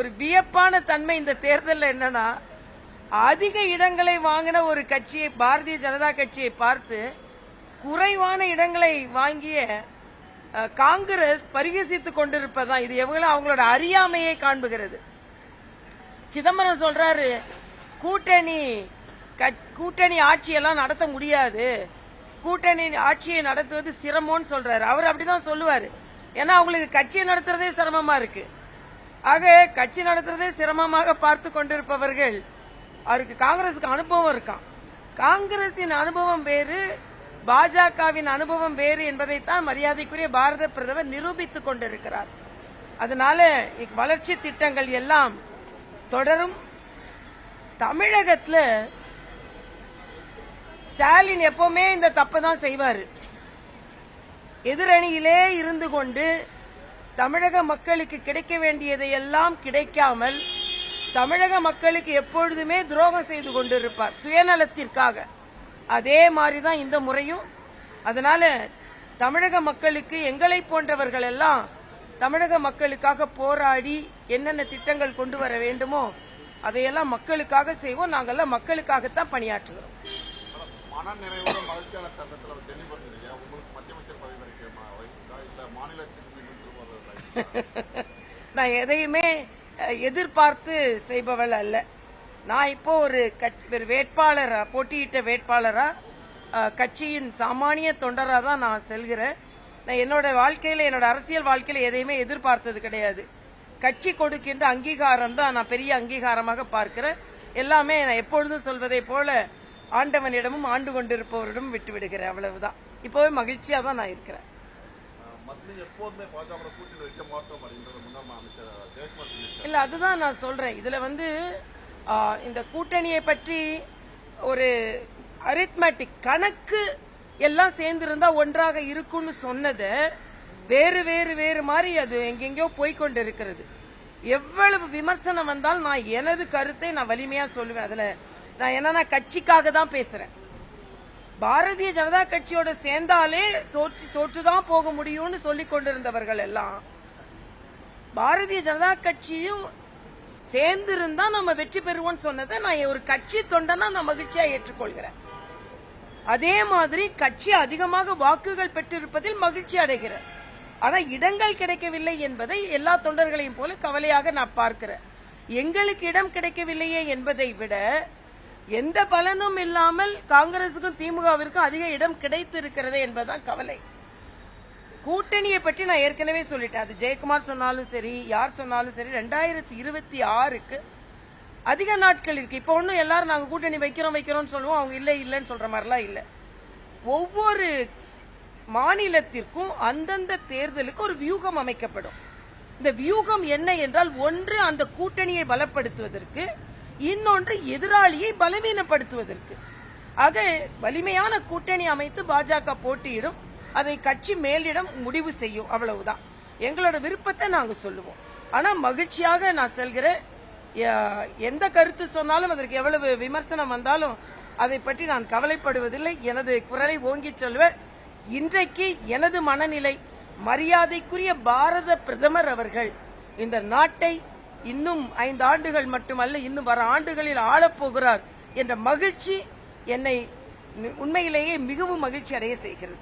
ஒரு வியப்பான தன்மை இந்த தேர்தலில் என்னன்னா அதிக இடங்களை வாங்கின ஒரு கட்சியை பாரதிய ஜனதா கட்சியை பார்த்து குறைவான இடங்களை வாங்கிய காங்கிரஸ் பரிகசித்துக் கொண்டிருப்பதான் இது எவ்வளவு அவங்களோட அறியாமையை காண்புகிறது. சிதம்பரம் சொல்றாரு கூட்டணி கூட்டணி ஆட்சியெல்லாம் நடத்த முடியாது. கூட்டணி ஆட்சியை நடத்துவது சிரமம்னு சொல்றாரு. அவர் அப்படிதான் சொல்லுவாரு. ஏன்னா அவங்களுக்கு கட்சியை நடத்துறதே சிரமமா இருக்கு. ஆக கட்சி நடத்துறதே சிரமமாக பார்த்து கொண்டிருப்பவர்கள் அவருக்கு காங்கிரஸுக்கு அனுபவம் இருக்கான் காங்கிரசின் அனுபவம் வேறு பாஜகவின் அனுபவம் வேறு என்பதைத்தான் மரியாதைக்குரிய பாரத பிரதமர் நிரூபித்துக் கொண்டிருக்கிறார். அதனால வளர்ச்சி திட்டங்கள் எல்லாம் தொடரும். தமிழகத்தில் ஸ்டாலின் எப்பவுமே இந்த தப்பு தான் செய்வார். எதிரணியிலே இருந்து கொண்டு தமிழக மக்களுக்கு கிடைக்க வேண்டியதையெல்லாம் கிடைக்காமல் தமிழக மக்களுக்கு எப்பொழுதுமே துரோகம் செய்து கொண்டிருப்பார் சுயநலத்திற்காக. அதே மாதிரி தான் இந்த முறையும். அதனால தமிழக மக்களுக்கு எங்களை போன்றவர்கள் எல்லாம் தமிழக மக்களுக்காக போராடி என்னென்ன திட்டங்கள் கொண்டு வர வேண்டுமோ அதையெல்லாம் மக்களுக்காக செய்வோம். நாங்கள்லாம் மக்களுக்காகத்தான் பணியாற்றுகிறோம். மன நிறைவோட மகிழ்ச்சியான தருணத்தில் டெல்லி நான் எதையுமே எதிர்பார்த்து செய்பவள் அல்ல. நான் இப்போ ஒரு கட்சி வேட்பாளரா போட்டியிட்ட வேட்பாளரா கட்சியின் சாமானிய தொண்டராக தான் நான் செல்கிறேன். நான் என்னோட வாழ்க்கையில என்னோட அரசியல் வாழ்க்கையில எதையுமே எதிர்பார்த்தது கிடையாது. கட்சி கொடுக்கின்ற அங்கீகாரம் தான் நான் பெரிய அங்கீகாரமாக பார்க்கிறேன். எல்லாமே நான் எப்பொழுதும் சொல்வதை போல ஆண்டவனிடமும் ஆண்டு கொண்டிருப்பவரிடம் விட்டு விடுகிறேன் அவ்வளவுதான். இப்போவே மகிழ்ச்சியா தான் நான் இருக்கிறேன். இல்ல அதுதான் நான் சொல்றேன். இதுல வந்து இந்த கூட்டணியை பற்றி ஒரு அரித்மேட்டிக் கணக்கு எல்லாம் சேர்ந்து இருந்தா ஒன்றாக இருக்கும்னு சொன்னதை வேறு வேறு வேறு மாதிரி அது எங்கெங்கயோ போய்க்கொண்டு இருக்கிறது எவ்வளவு விமர்சனம் வந்தாலும் நான் எனது கருத்தை நான் வலிமையா சொல்லுவேன். அதுல நான் என்னன்னா கட்சிக்காக தான் பேசுறேன். பாரதிய ஜனதா கட்சியோட சேர்ந்தாலே தோற்று தோற்றுதான் போக முடியும்னு சொல்லிக் கொண்டிருந்தவர்கள் எல்லாம். பாரதிய ஜனதா கட்சியும் சேர்ந்து இருந்தா நம்ம வெற்றி பெறுவோம்னு சொன்னதை நான் ஒரு கட்சி தொண்டனா நான் மகிழ்ச்சியா ஏற்றுக்கொள்கிறேன். அதே மாதிரி கட்சி அதிகமாக வாக்குகள் பெற்றிருப்பதில் மகிழ்ச்சி அடைகிறேன். ஆனா இடங்கள் கிடைக்கவில்லை என்பதை எல்லா தொண்டர்களையும் போல கவலையாக நான் பார்க்கிறேன். எங்களுக்கு இடம் கிடைக்கவில்லையே என்பதை விட எந்த பலனும் இல்லாமல் காங்கிரசுக்கும் திமுகவிற்கும் அதிக இடம் கிடைத்து இருக்கிறது என்பதுதான் கவலை. கூட்டணியை பற்றி நான் ஏற்கனவே சொல்லிட்டேன். அது ஜெயக்குமார் சொன்னாலும் சரி யார் சொன்னாலும் சரி ரெண்டாயிரத்தி இருபத்தி ஆறுக்கு அதிக நாட்கள் இருக்கு. இப்போ ஒன்றும் எல்லாரும் நாங்க கூட்டணி வைக்கிறோம் வைக்கிறோம்னு சொல்லுவோம். அவங்க இல்லை இல்லைன்னு சொல்ற மாதிரிலாம் இல்லை. ஒவ்வொரு மாநிலத்திற்கும் அந்தந்த தேர்தலுக்கு ஒரு வியூகம் அமைக்கப்படும். இந்த வியூகம் என்ன என்றால் ஒன்று அந்த கூட்டணியை பலப்படுத்துவதற்கு இன்னொன்று எதிராளியை பலவீனப்படுத்துவதற்கு. ஆக வலிமையான கூட்டணி அமைத்து பாஜக போட்டியிடும் அதை கட்சி மேலிடம் முடிவு செய்யும் அவ்வளவுதான். எங்களோட விருப்பத்தை நாங்க சொல்லுவோம். ஆனா மகிழ்ச்சியாக நான் செல்கிறேன் எந்த கருத்து சொன்னாலும் அதற்கு எவ்வளவு விமர்சனம் வந்தாலும் அதை பற்றி நான் கவலைப்படுவதில்லை. எனது குரலை ஓங்கிச் சொல்வேன் இன்றைக்கு எனது மனநிலை மரியாதைக்குரிய பாரத பிரதமர் அவர்கள் இந்த நாட்டை இன்னும் ஐந்து ஆண்டுகள் மட்டுமல்ல இன்னும் வர ஆண்டுகளில் ஆளப்போகிறார் என்ற மகிழ்ச்சி என்னை உண்மையிலேயே மிகவும் மகிழ்ச்சி அடைய செய்கிறது.